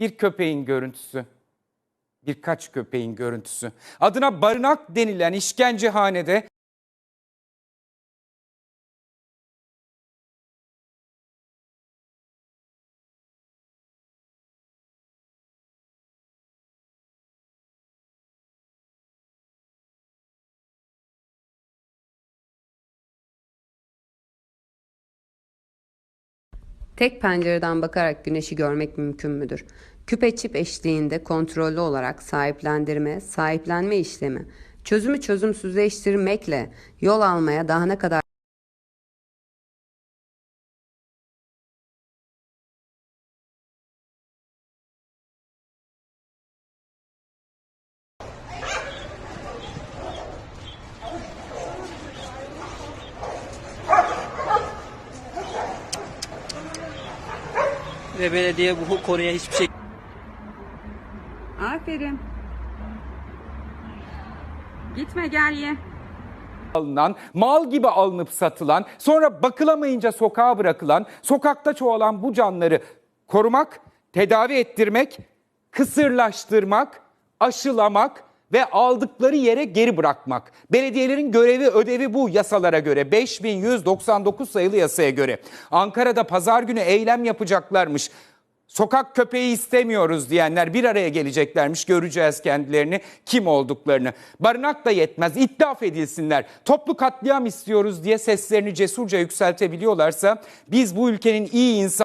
bir köpeğin görüntüsü. Birkaç köpeğin görüntüsü. Adına barınak denilen işkencehanede Tek pencereden bakarak güneşi görmek mümkün müdür? Küpe çip eşliğinde kontrollü olarak sahiplendirme, sahiplenme işlemi, çözümü çözümsüzleştirmekle yol almaya daha ne kadar Ve belediye bu konuya hiçbir şey Aferin. Gitme gel ye. alınan, mal gibi alınıp satılan, sonra bakılamayınca sokağa bırakılan, sokakta çoğalan bu canları korumak, tedavi ettirmek, kısırlaştırmak, aşılamak ve aldıkları yere geri bırakmak. Belediyelerin görevi ödevi bu yasalara göre 5199 sayılı yasaya göre. Ankara'da pazar günü eylem yapacaklarmış. Sokak köpeği istemiyoruz diyenler bir araya geleceklermiş. Göreceğiz kendilerini kim olduklarını. Barınak da yetmez. İttihaf edilsinler. Toplu katliam istiyoruz diye seslerini cesurca yükseltebiliyorlarsa biz bu ülkenin iyi insan